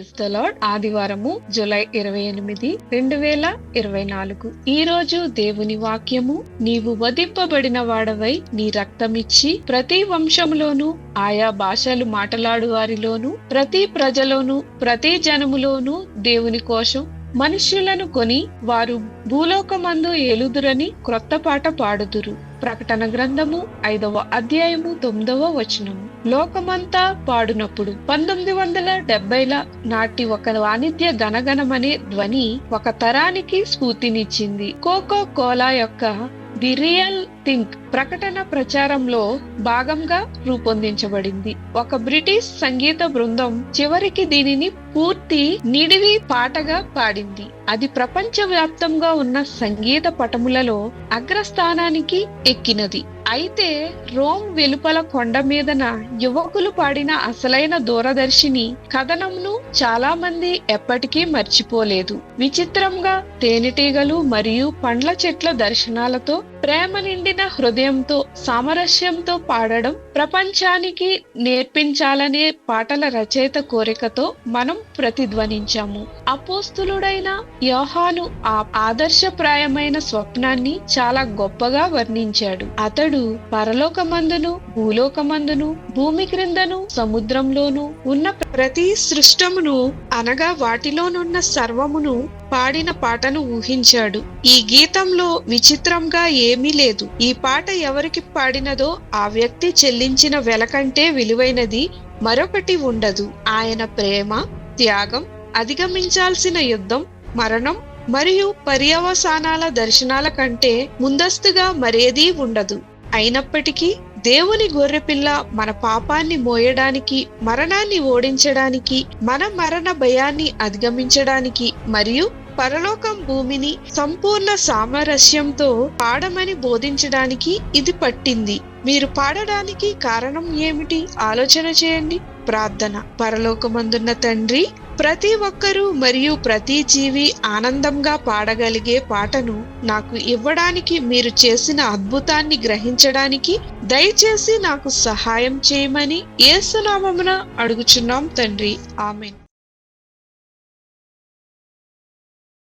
Praise the lord ఆదివారము జూలై ఇరవై ఎనిమిది రెండు వేల ఇరవై నాలుగు. ఈ రోజు దేవుని వాక్యము నీవు వధింపబడిన వాడవై నీ రక్తమిచ్చి ప్రతి వంశములోను ఆయా భాషలు మాట్లాడు వారిలోను ప్రతి ప్రజలోను ప్రతి జనములోను దేవుని కోసం మనుష్యులను కొని వారు భూలోకమందు ఏలుదురని క్రొత్త పాట పాడుదురు. ప్రకటన గ్రంథము ఐదవ అధ్యాయము తొమ్మిదవ వచనము. లోకమంతా పాడునప్పుడు పంతొమ్మిది వందల డెబ్బైల నాటి ఒక వాణిజ్య గణగణమనే ధ్వని ఒక తరానికి స్ఫూర్తినిచ్చింది. కోకో కోలా యొక్క ది రియల్ థింక్ ప్రకటన ప్రచారంలో భాగంగా రూపొందించబడింది. ఒక బ్రిటిష్ సంగీత బృందం చివరికి దీనిని పూర్తి నిడివి పాటగా పాడింది. అది ప్రపంచ వ్యాప్తంగా ఉన్న సంగీత పటములలో అగ్రస్థానానికి ટેકકી નથી. అయితే రోమ్ వెలుపల కొండ మీదన యువకులు పాడిన అసలైన దూరదర్శిని కథనంను చాలా మంది ఎప్పటికీ మర్చిపోలేదు. విచిత్రంగా తేనెటీగలు మరియు పండ్ల చెట్ల దర్శనాలతో ప్రేమ నిండిన హృదయంతో సామరస్యంతో పాడడం ప్రపంచానికి నేర్పించాలనే పాటల రచయిత కోరికతో మనం ప్రతిధ్వనించాము. అపోస్తులుడైన యోహాను ఆ ఆదర్శప్రాయమైన స్వప్నాన్ని చాలా గొప్పగా వర్ణించాడు. అతడు పరలోకమందును భూలోకమందును భూమి క్రిందను సముద్రంలోను ఉన్న ప్రతి సృష్టమును అనగా వాటిలోనున్న సర్వమును పాడిన పాటను ఊహించాడు. ఈ గీతంలో విచిత్రంగా ఏమీ లేదు. ఈ పాట ఎవరికి పాడినదో ఆ వ్యక్తి చెల్లించిన వెల కంటే విలువైనది మరొకటి ఉండదు. ఆయన ప్రేమ త్యాగం అధిగమించాల్సిన యుద్ధం మరణం మరియు పర్యవసానాల దర్శనాల కంటే ముందస్తుగా మరేదీ ఉండదు. అయినప్పటికీ దేవుని గొర్రెపిల్ల మన పాపాన్ని మోయడానికి మరణాన్ని ఓడించడానికి మన మరణ భయాన్ని అధిగమించడానికి మరియు పరలోకం భూమిని సంపూర్ణ సామరస్యంతో పాడమని బోధించడానికి ఇది పట్టింది. మీరు పాడడానికి కారణం ఏమిటి? ఆలోచన చేయండి. ప్రార్థన. పరలోకమందున్న తండ్రి ప్రతి ఒక్కరూ మరియు ప్రతి జీవి ఆనందంగా పాడగలిగే పాటను నాకు ఇవ్వడానికి మీరు చేసిన అద్భుతాన్ని గ్రహించడానికి దయచేసి నాకు సహాయం చేయమని ఏసునామమున అడుగుచున్నాం తండ్రి. ఆమెన్.